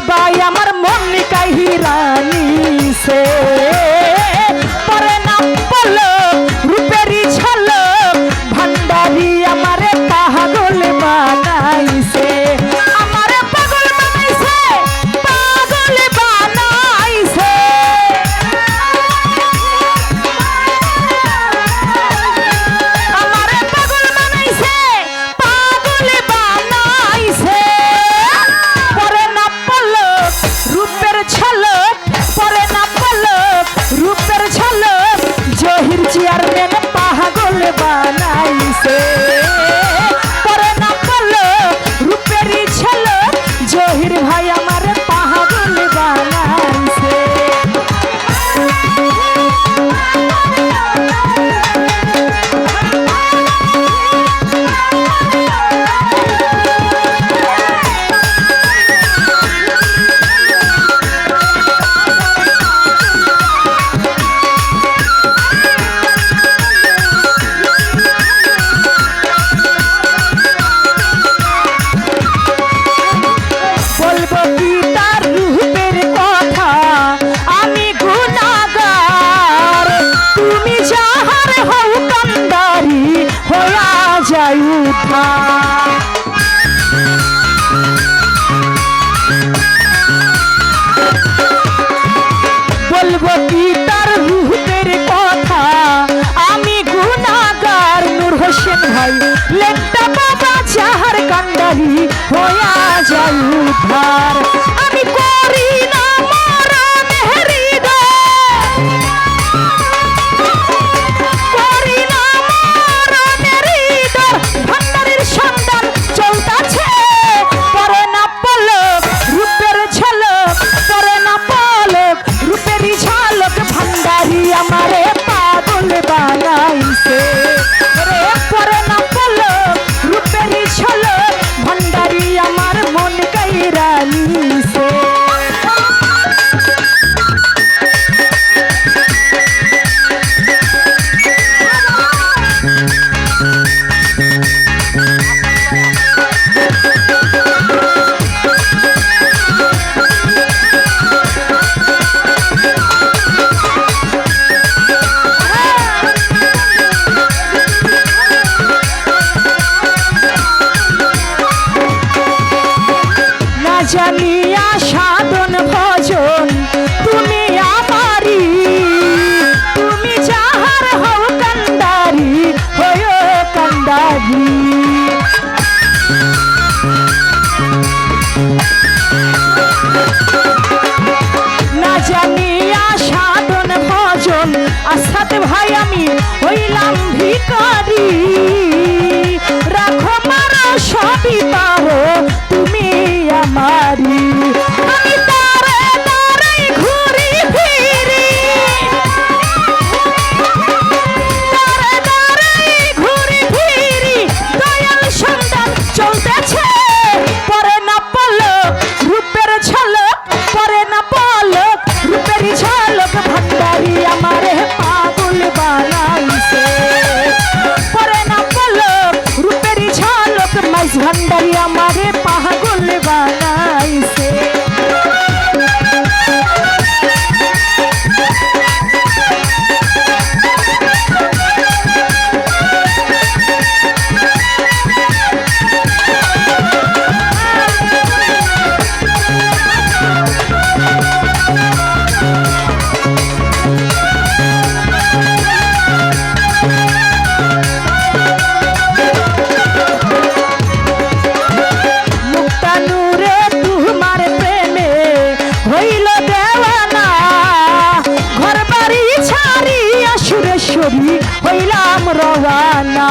বাবাই আমার মন নিকাই হিরানি সে চাই উদ্ধার। করিয়া সাধন ভজন। হইল দেওয়ানা ঘর বাড়ি ছাড়িয়া সুরেশ্বরী হইলাম রওয়ানা।